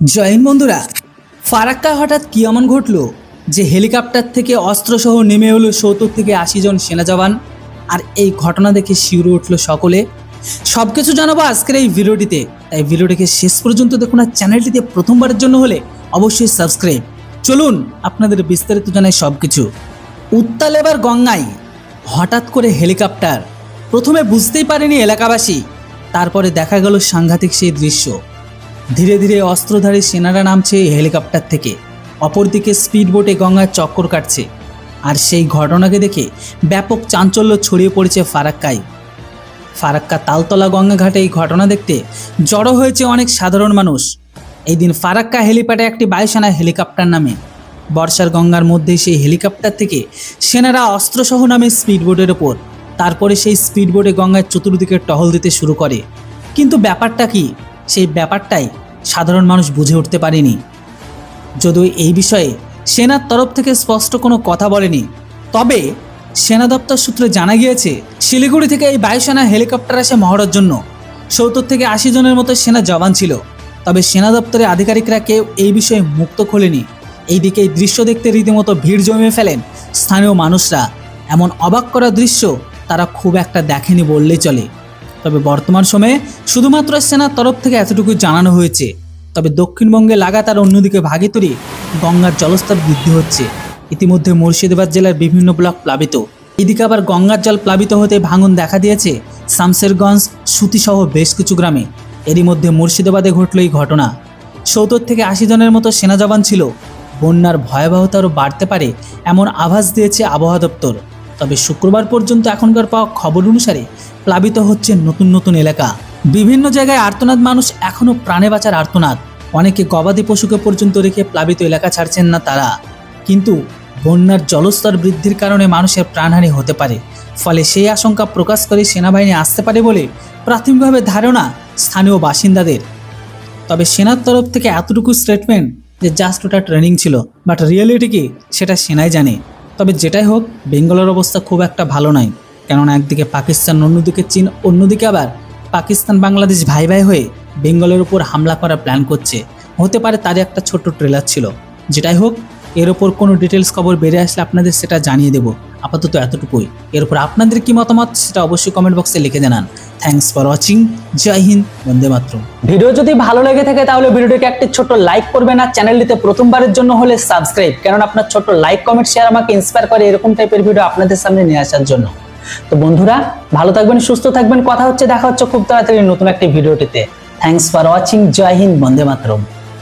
জয় বন্ধুরা, ফারাক্কা হঠাৎ কি এমন ঘটলো যে হেলিকপ্টার থেকে অস্ত্রসহ নেমে এলো সত্তর থেকে আশি জন সেনা জওয়ান? আর এই ঘটনা দেখে শিউরে উঠল সকলে। সব কিছু জানাব আজকের এই ভিডিওটিতে। তাই ভিডিওটিকে শেষ পর্যন্ত দেখুন আর চ্যানেলটিতে প্রথমবারের জন্য হলে অবশ্যই সাবস্ক্রাইব। চলুন আপনাদের বিস্তারিত জানাই সব কিছু উত্তাল এবার গঙ্গায়, হঠাৎ করে হেলিকপ্টার। প্রথমে বুঝতেই পারেনি এলাকাবাসী। তারপরে দেখা গেল সাংঘাতিক সেই দৃশ্য। ধীরে ধীরে অস্ত্রধারী সেনারা নামছে হেলিকপ্টার থেকে। অপরদিকে স্পিড বোটে গঙ্গায় চক্কর কাটছে। আর সেই ঘটনাকে দেখে ব্যাপক চাঞ্চল্য ছড়িয়ে পড়েছে ফারাক্কায় ফারাক্কা তালতলা গঙ্গা ঘাটে এই ঘটনা দেখতে জড়ো হয়েছে অনেক সাধারণ মানুষ। এই দিন ফারাক্কা হেলিপ্যাডে একটি বায়ুসেনা হেলিকপ্টার নামে। বর্ষার গঙ্গার মধ্যে সেই হেলিকপ্টার থেকে সেনারা অস্ত্রসহ নামে স্পিডবোটের ওপর। তারপরে সেই স্পিডবোটে গঙ্গার চতুর্দিকে টহল দিতে শুরু করে। কিন্তু ব্যাপারটা কি? সেই ব্যাপারটাই সাধারণ মানুষ বুঝে উঠতে পারেনি। যদিও এই বিষয়ে সেনার তরফ থেকে স্পষ্ট কোনো কথা বলেনি, তবে সেনা দপ্তর সূত্রে জানা গিয়েছে, শিলিগুড়ি থেকে এই বায়ুসেনা হেলিকপ্টার আসে মহড়ার জন্য। সত্তর থেকে আশি জনের মতো সেনা জওয়ান ছিল, তবে সেনা দপ্তরের আধিকারিকরা কেউ এই বিষয়ে মুক্ত খোলেনি। এইদিকে এই দৃশ্য দেখতে রীতিমতো ভিড় জমিয়ে ফেলেন স্থানীয় মানুষরা। এমন অবাক করা দৃশ্য তারা খুব একটা দেখেনি বললেই চলে। তবে বর্তমান সময়ে শুধুমাত্র সেনার তরফ থেকে এতটুকু জানানো হয়েছে। তবে দক্ষিণবঙ্গে লাগাতার অন্যদিকে ভাগিতরি গঙ্গার জলস্তর বৃদ্ধি হচ্ছে। ইতিমধ্যে মুর্শিদাবাদ জেলার বিভিন্ন ব্লক প্লাবিত। এদিকে আবার গঙ্গার জল প্লাবিত হতে ভাঙন দেখা দিয়েছে শামসেরগঞ্জ সুতিসহ বেশ কিছু গ্রামে। এরই মধ্যে মুর্শিদাবাদে ঘটল এই ঘটনা। সত্তর থেকে আশি জনের মতো সেনা জওয়ান ছিল। বন্যার ভয়াবহতা আরও বাড়তে পারে এমন আভাস দিয়েছে আবহাওয়া দপ্তর। তবে শুক্রবার পর্যন্ত এখনকার পাওয়া খবর অনুসারে প্লাবিত হচ্ছে নতুন নতুন এলাকা। বিভিন্ন জায়গায় আর্তনাদ মানুষ এখনও প্রাণে বাঁচার আর্তনাদ। অনেকে গবাদি পশুকে পর্যন্ত রেখে প্লাবিত এলাকা ছাড়ছেন না তারা। কিন্তু বন্যার জলস্তর বৃদ্ধির কারণে মানুষের প্রাণহানি হতে পারে। ফলে সেই আশঙ্কা প্রকাশ করে সেনাবাহিনী আসতে পারে বলে প্রাথমিকভাবে ধারণা স্থানীয় বাসিন্দাদের। তবে সেনার তরফ থেকে এতটুকু স্টেটমেন্ট যে জাস্ট ওটা ট্রেনিং ছিল বাট রিয়েলিটি কি সেটা সেনাই জানে। তবে যেটাই হোক, বেঙ্গলের অবস্থা খুব একটা ভালো নয়। কেননা একদিকে পাকিস্তান, অন্যদিকে চীন, অন্যদিকে আবার পাকিস্তান, বাংলাদেশ ভাই ভাই হয়ে বেঙ্গলের উপর হামলা করার প্ল্যান করছে। হতে পারে তার একটা ছোট্ট ট্রেলার ছিল। যেটাই হোক, এর ওপর কোনো ডিটেলস খবর বেড়ে আসলে আপনাদের সেটা জানিয়ে দেবো। আপাতত এতটুকুই। এর উপর আপনাদের কি মতামত সেটা অবশ্যই কমেন্ট বক্সে লিখে জানান। থ্যাঙ্কস ফর ওয়াচিং জয় হিন্দ বন্দে মাতরম ভিডিও যদি ভালো লেগে থাকে তাহলে ভিডিওটিকে একটি ছোট লাইক করবেন আর চ্যানেলটিতে প্রথমবারের জন্য হলে সাবস্ক্রাইব কারণ আপনার ছোট লাইক কমেন্ট শেয়ার আমাকে ইন্সপায়ার করে এরকম টাইপের ভিডিও আপনাদের সামনে নিয়ে আসার জন্য। তো বন্ধুরা, ভালো থাকবেন, সুস্থ থাকবেন, কথা হচ্ছে, দেখা হচ্ছে খুব তাড়াতাড়ি নতুন একটি ভিডিওটিতে। থ্যাঙ্কস ফর ওয়াচিং জয় হিন্দ বন্দে মাতরম